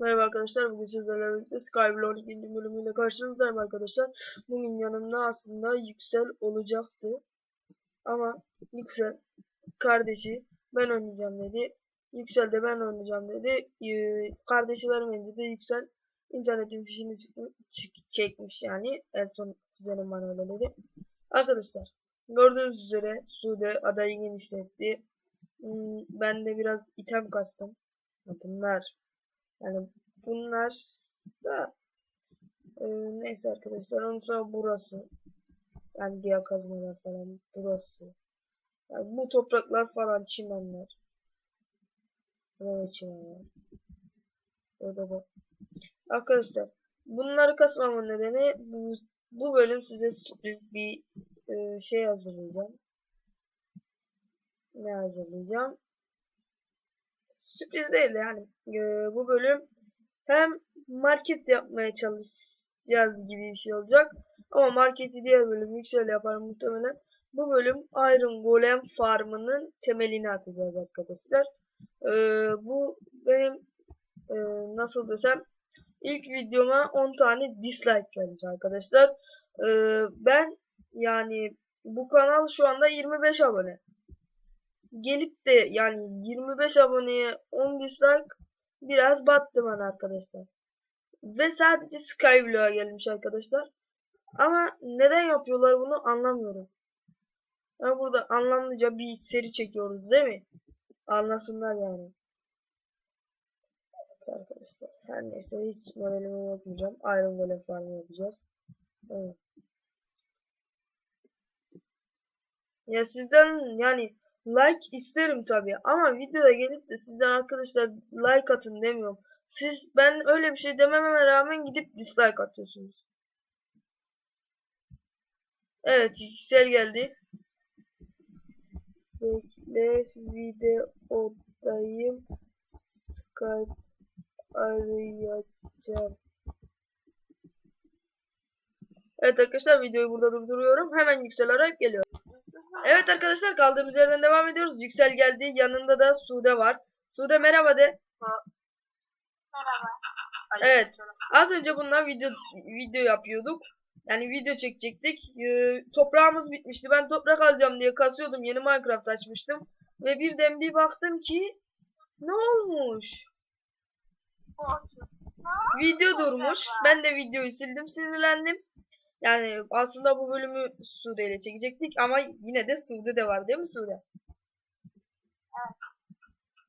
Merhaba arkadaşlar, bugün sizlerle birlikte Skyblock 12. bölümüyle karşınızdayım arkadaşlar. Bugün yanımda aslında Yüksel olacaktı. Ama Yüksel kardeşi ben oynayacağım dedi. Yüksel de ben oynayacağım dedi. Ee, kardeşi vermeyince de Yüksel internetin fişini çekmiş yani. En son kuzenim bana öyle dedi. Arkadaşlar gördüğünüz üzere Sude adayı genişletti. Hmm, Ben de biraz item kastım. Bunlar yani bunlar da e, neyse arkadaşlar. Ondan sonra burası. Yani diğer kazmalar falan. Burası. Yani bu topraklar falan çimenler. Burada çimenler. Burada da. Arkadaşlar bunları kasmamın nedeni bu, bu bölüm size sürpriz bir e, şey hazırlayacağım. Ne hazırlayacağım? Sürpriz değil de yani e, bu bölüm hem market yapmaya çalışacağız gibi bir şey olacak. Ama marketi diğer bölüm yüksel yaparım muhtemelen. Bu bölüm Iron Golem Farm'ının temelini atacağız arkadaşlar. E, bu benim e, nasıl desem ilk videoma 10 tane dislike gelmiş arkadaşlar. E, ben yani bu kanal şu anda 25 abone gelip de yani 25 aboneye 10 dislike biraz battı bana arkadaşlar. Ve sadece Skyblock'a gelmiş arkadaşlar. Ama neden yapıyorlar bunu anlamıyorum. Yani burada anlamlıca bir seri çekiyoruz değil mi? Anlasınlar yani. Evet arkadaşlar. Her neyse hiç moralimi bozmayacağım. Iron Golem farmı yapacağız. Evet. Ya sizden yani like isterim tabii ama videoda gelip de sizden arkadaşlar like atın demiyorum. Siz ben öyle bir şey demememe rağmen gidip dislike atıyorsunuz. Evet yüksel geldi. Bekle videodayım. Skype arayacağım. Evet arkadaşlar videoyu burada durduruyorum. Hemen yüksel arayıp geliyor. Evet arkadaşlar kaldığımız yerden devam ediyoruz. Yüksel geldi. Yanında da Sude var. Sude merhaba de. Merhaba. Evet. Az önce bununla video video yapıyorduk. Yani video çekecektik. Ee, toprağımız bitmişti. Ben toprak alacağım diye kasıyordum. Yeni Minecraft açmıştım. Ve birden bir baktım ki ne olmuş? Video durmuş. Ben de videoyu sildim sinirlendim. Yani aslında bu bölümü Sude ile çekecektik ama yine de Sude de var değil mi Sude?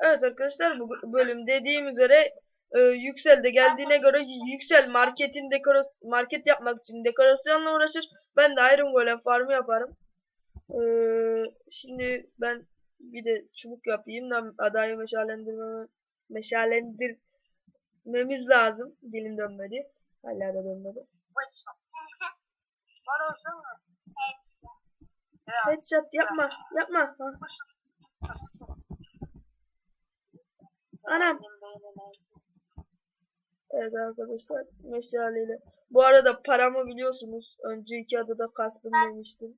Evet arkadaşlar bu bölüm dediğim üzere e, Yüksel de geldiğine göre Yüksel marketin dekoras market yapmak için dekorasyonla uğraşır. Ben de Iron Golem farmı yaparım. E, şimdi ben bir de çubuk yapayım da adayı meşalendirme meşalendirmemiz lazım. Dilim dönmedi. Hala da dönmedi. Var olsun mu? Evet. Headshot yapma. Yapma. Ha. Anam. Evet arkadaşlar meşaleyle. Bu arada paramı biliyorsunuz. Önceki adada kastım demiştim.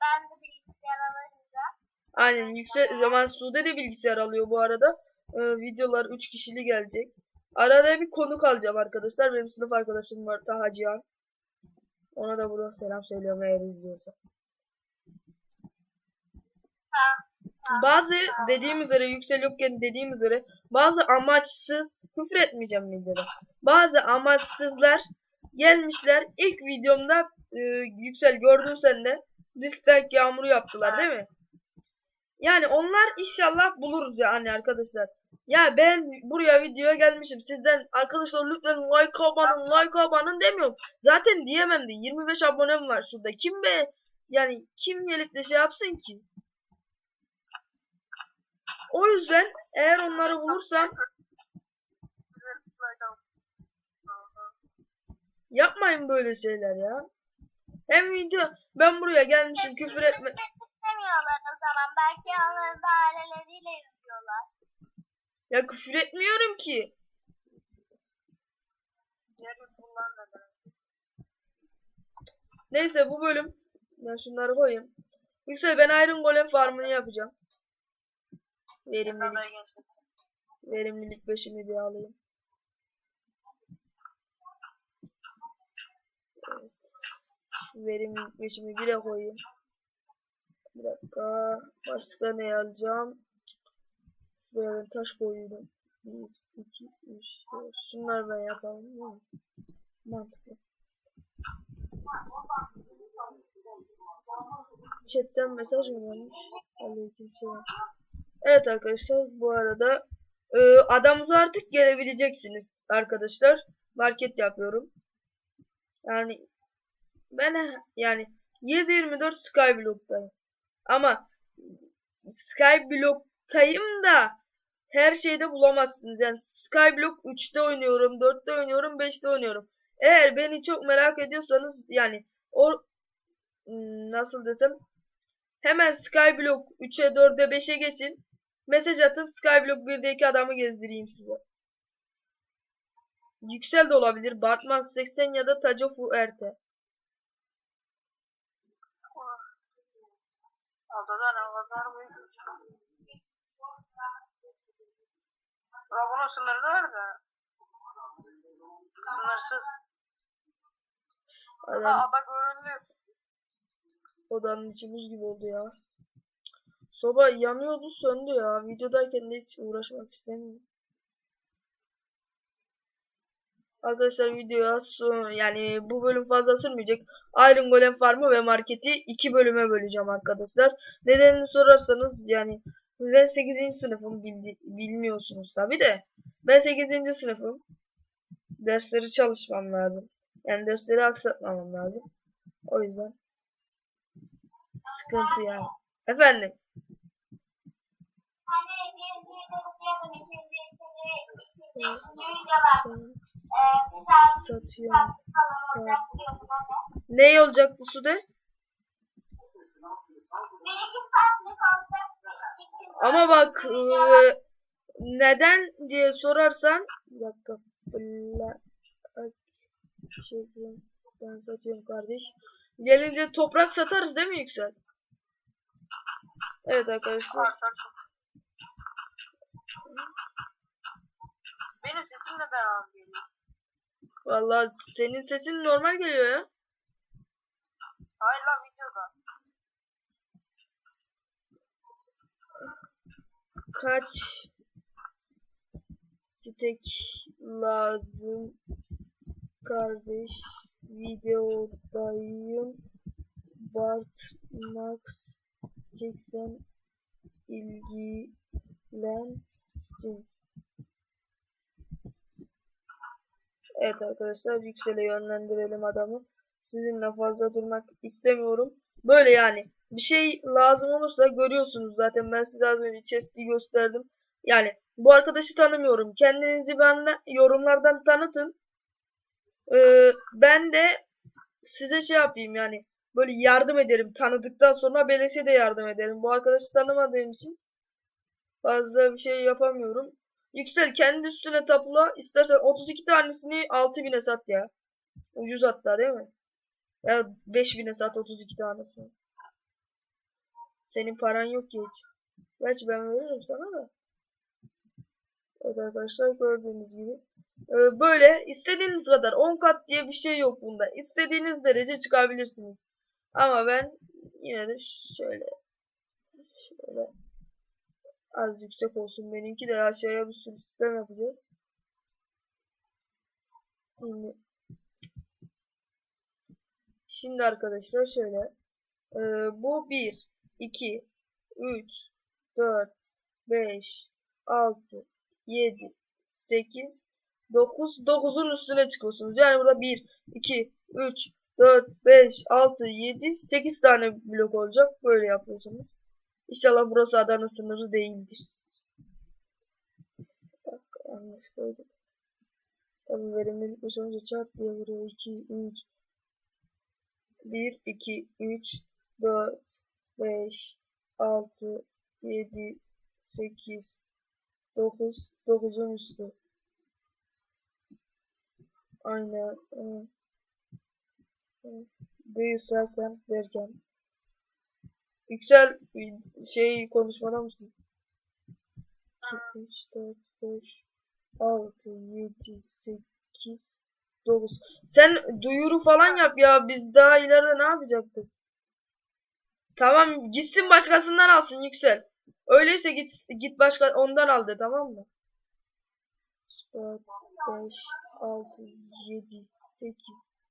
Ben de bilgisayar alacağım. Aynen yüksek zaman Sude de bilgisayar alıyor bu arada. Ee, videolar 3 kişili gelecek. Arada bir konuk alacağım arkadaşlar. Benim sınıf arkadaşım var Taha Cihan. Ona da buradan selam söylüyorum eğer izliyorsa. Bazı dediğim üzere yüksel yokken dediğim üzere bazı amaçsız küfür etmeyeceğim videoda. Bazı amaçsızlar gelmişler ilk videomda e, yüksel gördün sen de dislike yağmuru yaptılar değil mi? Yani onlar inşallah buluruz yani arkadaşlar. Ya ben buraya videoya gelmişim. Sizden arkadaşlar lütfen like abanın like abanın demiyorum. Zaten diyemem de 25 abonem var şurada. Kim be yani kim gelip de şey yapsın ki? O yüzden eğer onları bulursam yapmayın böyle şeyler ya. Hem video ben buraya gelmişim küfür etme. Belki onların da aileleriyle. Ya küfür etmiyorum ki. Neyse bu bölüm ben şunları koyayım. Yüksel ben Iron Golem farmını yapacağım. Verimlilik. Verimlilik 5'imi bir alayım. Evet. Verimlilik 5'imi 1'e koyayım. Bir dakika. Başka ne alacağım? Şuraya taş koyuyorum. 1, 2, 3, 4. Şunları ben yapalım değil mi? Mantıklı. Chatten mesaj mı gelmiş? Aleykümselam. Evet arkadaşlar bu arada e, adamıza artık gelebileceksiniz arkadaşlar. Market yapıyorum. Yani ben yani 7-24 Skyblock'tayım. Ama Skyblock'tayım da her şeyde bulamazsınız. Yani Skyblock 3'te oynuyorum, 4'te oynuyorum, 5'te oynuyorum. Eğer beni çok merak ediyorsanız yani o hmm, nasıl desem hemen Skyblock 3'e 4'e 5'e geçin. Mesaj atın Skyblock 1'deki adamı gezdireyim size. Yüksel de olabilir. Bartmax 80 ya da Taco RT. Adada ne kadar Ya bunun sınırı nerede? Sınırsız. Adam Ada, ada göründü. odanın içi buz gibi oldu ya. Soba yanıyordu söndü ya. Videodayken de hiç uğraşmak istemiyorum. Arkadaşlar videoya son yani bu bölüm fazla sürmeyecek. Iron Golem Farmı ve marketi iki bölüme böleceğim arkadaşlar. Nedenini sorarsanız yani ben 8. sınıfım bildi, bilmiyorsunuz tabi de. Ben 8. sınıfım. Dersleri çalışmam lazım. Yani dersleri aksatmamam lazım. O yüzden sıkıntı yani. Efendim. Ne olacaktı Sude? Bir iki saatlik olacak. Ama bak eee, neden diye sorarsan bir dakika Black şey, ben, satıyorum kardeş. Gelince toprak satarız değil mi Yüksel? Evet arkadaşlar. Benim sesim neden az geliyor? Vallahi senin sesin normal geliyor ya. Hayır lan videoda. Kaç stek lazım kardeş? Videodayım. Bart Max 80 ilgilensin. Evet arkadaşlar yüksele yönlendirelim adamı. Sizinle fazla durmak istemiyorum. Böyle yani. Bir şey lazım olursa görüyorsunuz zaten ben size az önce chest'i gösterdim. Yani bu arkadaşı tanımıyorum. Kendinizi bana yorumlardan tanıtın. Ee, ben de size şey yapayım yani. Böyle yardım ederim. Tanıdıktan sonra beleşe de yardım ederim. Bu arkadaşı tanımadığım için fazla bir şey yapamıyorum. Yüksel kendi üstüne tapula. İstersen 32 tanesini 6000'e sat ya. Ucuz hatta değil mi? Ya 5000'e sat 32 tanesini. Senin paran yok ki hiç. Gerçi ben veririm sana da. Evet arkadaşlar gördüğünüz gibi. Ee, böyle istediğiniz kadar 10 kat diye bir şey yok bunda. İstediğiniz derece çıkabilirsiniz. Ama ben yine de şöyle şöyle az yüksek olsun benimki de aşağıya bir sürü sistem yapacağız. Şimdi Şimdi arkadaşlar şöyle ee, bu 1 2 3 4 5 6 7 8 9 9'un üstüne çıkıyorsunuz. Yani burada 1 2 3 4 5 6 7 8 tane blok olacak. Böyle yapıyorsunuz. İnşallah burası Adana sınırı değildir. Bak yanlış koydum. Tabii verimlilik bir önce çat diye vuruyor. 2 3 1 2 3 4 5 6 7 8 9 9'un üstü. Aynen. De yükselsen derken. Yüksel şey konuşmada mısın? 2, 3, 4, 5, 6, 7, 8, 9. Sen duyuru falan yap ya. Biz daha ileride ne yapacaktık? Tamam gitsin başkasından alsın Yüksel. Öyleyse git git başka ondan al de tamam mı? 4, 5, 6, 7, 8,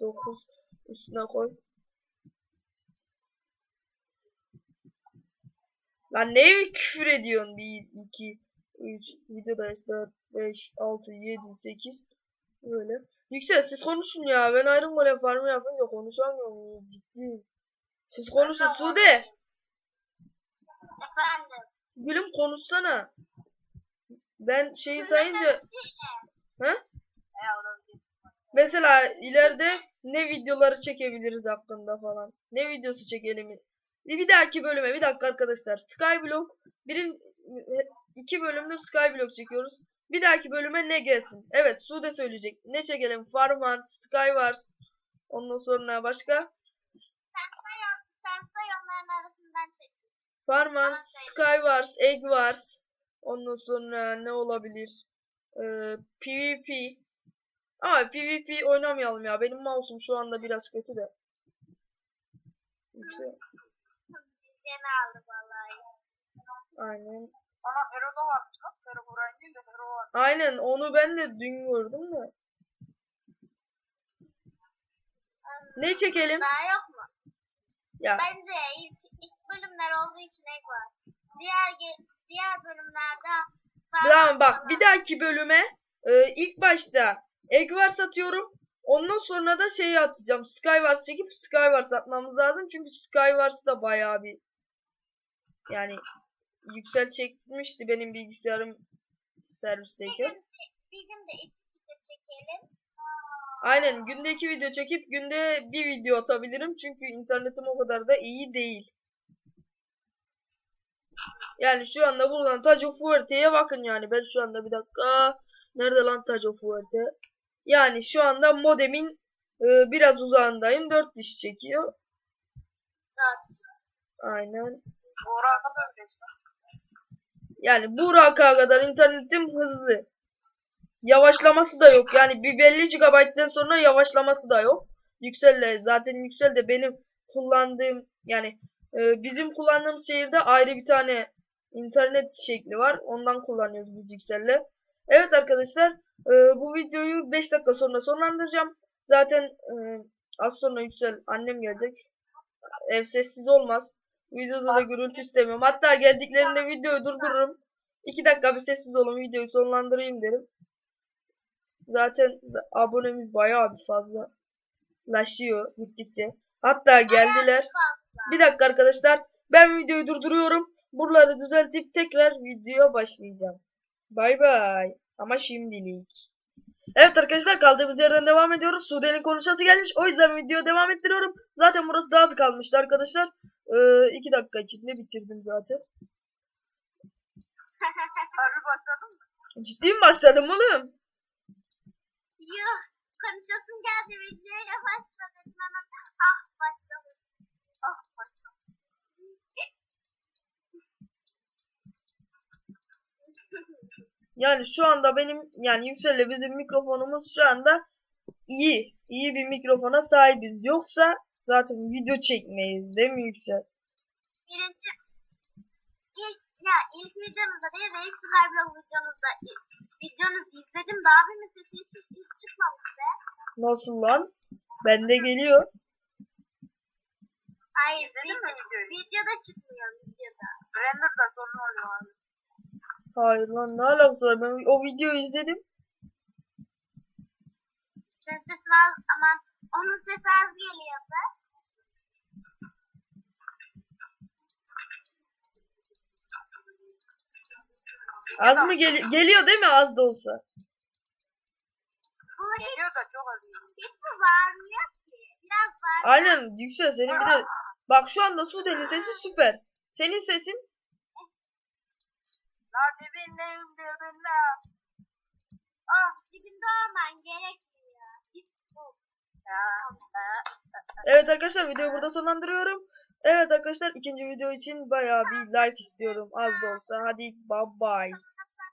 9 üstüne koy. Lan neye küfür ediyorsun? 1, 2, 3, videodayız 4, 5, 6, 7, 8 böyle. Yüksel siz konuşun ya. Ben Iron Golem farmı yapınca konuşamıyorum. Ciddi. Siz konuşun Sude. Efendim. Gülüm konuşsana. Ben şeyi sayınca ha? E. Mesela ileride ne videoları çekebiliriz hakkında falan. Ne videosu çekelim. Bir dahaki bölüme bir dakika arkadaşlar. Skyblock birin iki bölümdür Skyblock çekiyoruz. Bir dahaki bölüme ne gelsin? Evet Sude söyleyecek. Ne çekelim? Farmant, Skywars. Ondan sonra başka? Say onların arasından çek. Farmant, Skywars, Egg Wars. Ondan sonra ne olabilir? Ee, PvP. Ama PvP oynamayalım ya. Benim mouse'um şu anda biraz kötü de. Yüksek. Biz gene aldık vallahi. Aynen. Ana Hero da varmış lan. Hero Brian değil de Hero var. Aynen onu ben de dün gördüm de. Ne çekelim? Daha yok mu? Ya Bence ilk, ilk bölümler olduğu için ek var. Diğer diğer bölümlerde tamam bak bir dahaki bölüme e, ilk başta Egg Wars atıyorum. Ondan sonra da şeyi atacağım. Skywars çekip Skywars atmamız lazım. Çünkü Skywars da bayağı bir yani yüksel çekmişti benim bilgisayarım servisteyken. bir gün de iki video çekelim. Aynen günde iki video çekip günde bir video atabilirim. Çünkü internetim o kadar da iyi değil. Yani şu anda buradan Taco Fuerte'ye bakın yani. Ben şu anda bir dakika. Nerede lan Taco Fuerte? Yani şu anda modemin e, biraz uzağındayım. 4 diş çekiyor. Dört. Aynen. Bu ara kadar. Yani bu raka kadar internetim hızlı. Yavaşlaması da yok. Yani bir belli GB'den sonra yavaşlaması da yok. Yüksel'le zaten Yüksel de benim kullandığım yani e, bizim kullandığımız şehirde ayrı bir tane internet şekli var. Ondan kullanıyoruz biz Yüksel'le. Evet arkadaşlar e, bu videoyu 5 dakika sonra sonlandıracağım. Zaten e, az sonra Yüksel annem gelecek. Ev sessiz olmaz. Videoda da gürültü istemiyorum. Hatta geldiklerinde videoyu durdururum. 2 dakika bir sessiz olun videoyu sonlandırayım derim. Zaten za- abonemiz bayağı bir fazla. Laşıyor gittikçe. Hatta geldiler. Bir dakika arkadaşlar. Ben videoyu durduruyorum. Buraları düzeltip tekrar videoya başlayacağım. Bay bay. Ama şimdilik. Evet arkadaşlar kaldığımız yerden devam ediyoruz. Sude'nin konuşması gelmiş. O yüzden videoya devam ettiriyorum. Zaten burası daha az kalmıştı arkadaşlar. Ee, iki dakika içinde bitirdim zaten. Ciddi mi başladım oğlum? Yuh. Konuşasım geldi videoya başladım hemen. Ah başladım. Ah başladım. Yani şu anda benim yani Yüksel'le bizim mikrofonumuz şu anda iyi. İyi bir mikrofona sahibiz. Yoksa zaten video çekmeyiz değil mi Yüksel? Birinci ilk ya ilk videonuzda değil de ilk videonuzda ilk videonuzu izledim daha bir be. Nasıl lan? Bende geliyor. Hayır video, videoda çıkmıyor videoda. Render'da sorun oluyor abi. Hayır lan ne alakası var? Ben o videoyu izledim. Ses sesi az aman onun sesi az geliyordu. Az mı gel geliyor değil mi az da olsa? Bu hiç, Geliyor da çok az geliyor. hiç mi bağırmıyor ki? Biraz bağır. Aynen Yüksel senin bir de bak şu anda Sude'nin sesi süper. Senin sesin La dibindeyim dibinde. Dibinde olman gerekmiyor. Git bu. Ya. e, Evet arkadaşlar videoyu burada sonlandırıyorum. Evet arkadaşlar ikinci video için bayağı bir like istiyorum az da olsa. Hadi bye bye.